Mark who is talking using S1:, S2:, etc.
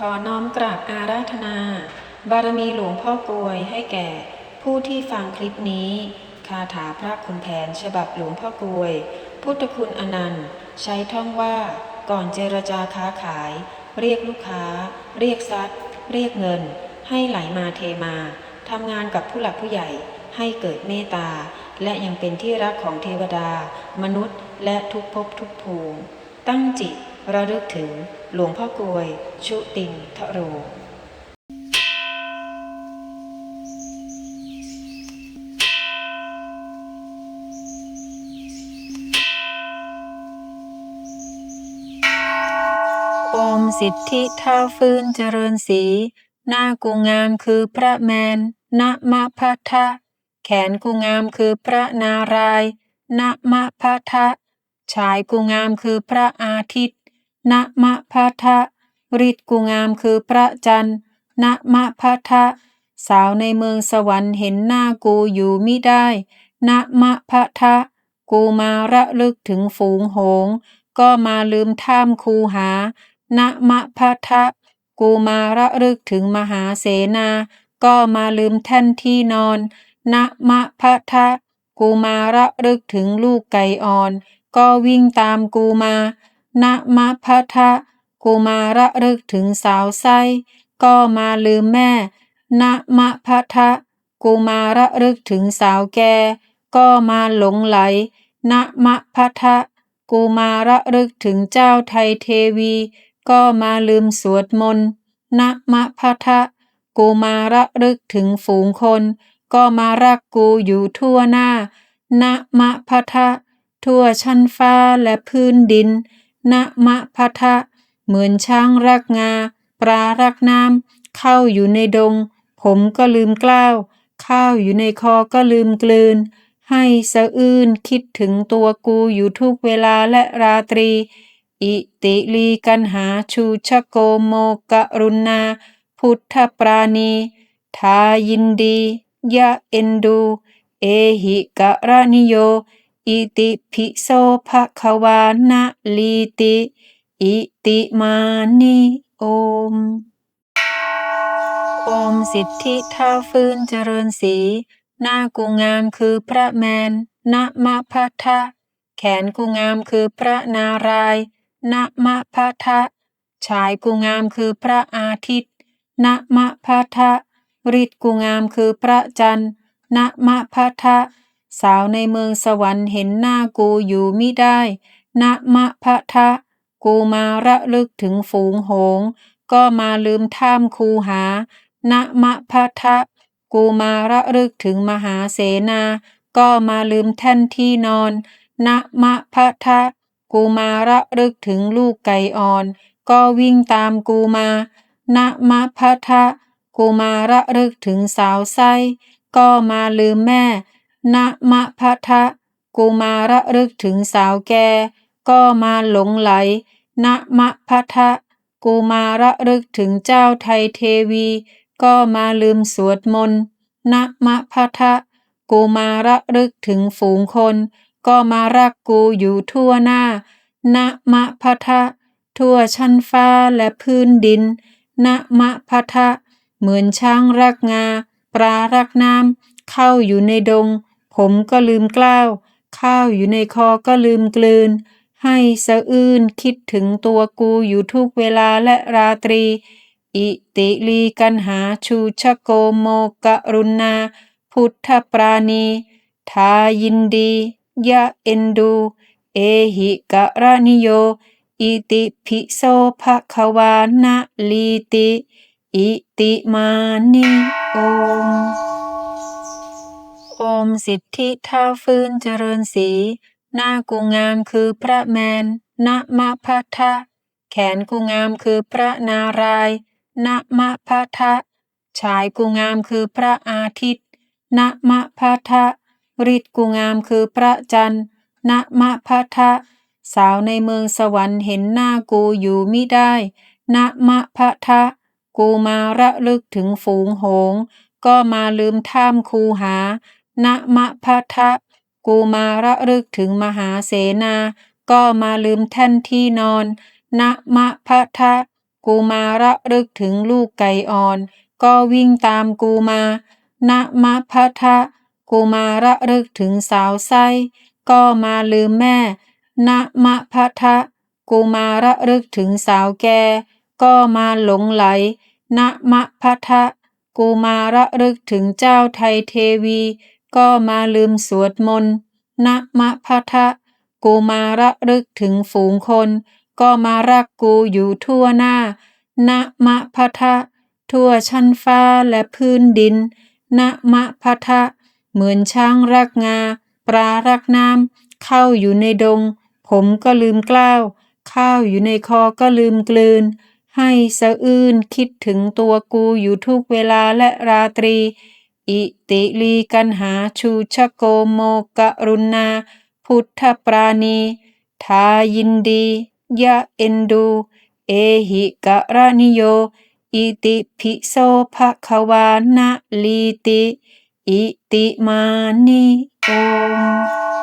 S1: ขอน้อมกราบอาราธนา บารมีหลวงพ่อกลวยให้แก่ ผู้ที่ฟังคลิปนี้ คาถาพระคุณแผนฉบับหลวงพ่อกลวย พุทธคุณอนันต์ ใช้ท่องว่าก่อนเจรจาค้าขาย เรียกลูกค้า เรียกทรัพย์ เรียกเงิน ให้ไหลมาเทมาทำงานกับผู้หลักผู้ใหญ่ให้เกิดเมตตา และยังเป็นที่รักของเทวดา มนุษย์ และทุกภพทุกภูมิ ตั้งจิต ระลึกถึงหลวงพ่อกลวย ชุตินทโรโอมสิทธิเท้าฟื้นเจริญสีหน้ากูงามคือพระแมนณมะพัทะ แขนกูงามคือพระนารายณ์ณมะพัทะ ชายกูงามคือพระอาทิตย ณมะพัทะฤทธิ์กูงามคือพระจันทร์ณมะพัทะสาวในเมืองสวรรค์เห็นหน้ากูอยู่มิได้ณมะพัทะกูมาระลึกถึงฝูงโหง ก็มาลืมท่ามคูหาณมะพัทะกูมาระลึกถึงมหาเสนา ก็มาลืมแท่นที่นอนณมะพัทะกูมาระลึกถึงลูกไก่อ่อน ก็วิ่งตามกูมา ณมะพัทะกูมาระลึกถึงสาวไส้ก็มาลืมแม่ณมะพัทะกูมาระลึกถึงสาวแกก็มาหลงไหลณมะพัทะกูมาระลึกถึงเจ้าไทยเทวี ก็มาลืมสวดมนต์ณมะพัทะกูมาระลึกถึงฝูงคน ก็มารักกูอยู่ทั่วหน้าณมะพัทะ ทั่วชั้นฟ้าและพื้นดิน ณมะพัทะ เหมือนช้างรักงา ปลารักน้ำเข้าอยู่ในดง ผมก็ลืมกล้าว ข้าวอยู่ในคอก็ลืมกลืน ให้สะอื้นคิดถึงตัวกูอยู่ทุกเวลาและราตรี อิติลีกันหาชูชะโกโมกะรุณา พุทธปราณี ทายินดี ยะเอ็นดู เอหิกะระนิโย อิติภิโสภะคะวานะลีติ อิติมานิโอมโอมสิทธิเท้าฟื้นเจริญสีหน้ากูงามคือพระแมนณมะพัทะ แขนกูงามคือพระนารายณ์ณมะพัทะชายกูงามคือพระอาทิตย์ณมะพัทะฤทธิ์กูงามคือพระจันทร์ณมะพัทะ สาวในเมืองสวรรค์เห็นหน้ากูอยู่มิได้ณมะพัทะ กูมาระลึกถึงฝูงโหง ก็มาลืมท่ามคูหาณมะพัทะ กูมาระลึกถึงมหาเสนา ก็มาลืมแท่นที่นอนณมะพัทะ กูมาระลึกถึงลูกไก่อ่อน ก็วิ่งตามกูมาณมะพัทะ กูมาระลึกถึงสาวไส้ ก็มาลืมแม่ ณมะพัทะกูมาระลึกถึงสาวแก่ก็มาหลงไหลณมะพัทะกูมาระลึกถึงเจ้าไทยเทวี ก็มาลืมสวดมนต์ณมะพัทะกูมาระลึกถึงฝูงคน ก็มารักกูอยู่ทั่วหน้าณมะพัทะทั่วชั้นฟ้าและพื้นดินณมะพัทะเหมือนช้างรักงา ปลารักน้ำเข้าอยู่ในดง ผมก็ลืมกล้าว ข้าวอยู่ในคอก็ลืมกลืน ให้สะอื้นคิดถึงตัวกูอยู่ทุกเวลาและราตรี อิติลีกันหาชูชะโกโมกรุณา พุทธปราณีทายินดี ยะเอ็นดู เอหิกะระนิโย อิติภิโสภะควานะลีติ อิติมานิโอม โอมสิทธิท้าฟื้นเจริญสีหน้ากูงามคือพระแมนณมะพัทะ แขนกูงามคือพระนารายณมะพัทะชายกูงามคือพระอาทิตย์ณมะพัทะฤทธิ์กูงามคือพระจันทร์ณมะพัทะ สาวในเมืองสวรรค์เห็นหน้ากูอยู่มิได้ณมะพัทะ กูมาระลึกถึงฝูงหง ก็มาลืมท่ามคูหา ณมะพัทะกูมาระลึกถึงมหาเสนา ก็มาลืมแท่นที่นอนณมะพัทะกูมาระลึกถึงลูกไก่อ่อน ก็วิ่งตามกูมา นะมะพะทะกูมาระลึกถึงสาวไส้ ก็มาลืมแม่ นะมะพะทะกูมาระลึกถึงสาวแก ก็มาหลงไหล นะมะพะทะกูมาระลึกถึงเจ้าไทยเทวี ก็มาลืมสวดมนต์นะมะพะทะ กูมาระลึกถึงฝูงคน ก็มารักกูอยู่ทั่วหน้า นะมะพะทะ ทั่วชั้นฟ้าและพื้นดิน นะมะพะทะ เหมือนช้างรักงา ปลารักน้ำเข้าอยู่ในดง ผมก็ลืมกล้าว ข้าวอยู่ในคอก็ลืมกลืน ให้สะอื้นคิดถึงตัวกูอยู่ทุกเวลาและราตรี อิติลีกันหาชูชโกโมกะรุณา พุทธปราณี ทายินดี ยะเอ็นดู เอหิกะรานิโย อิติภิโสภะควานะลีติ อิติมานิโอม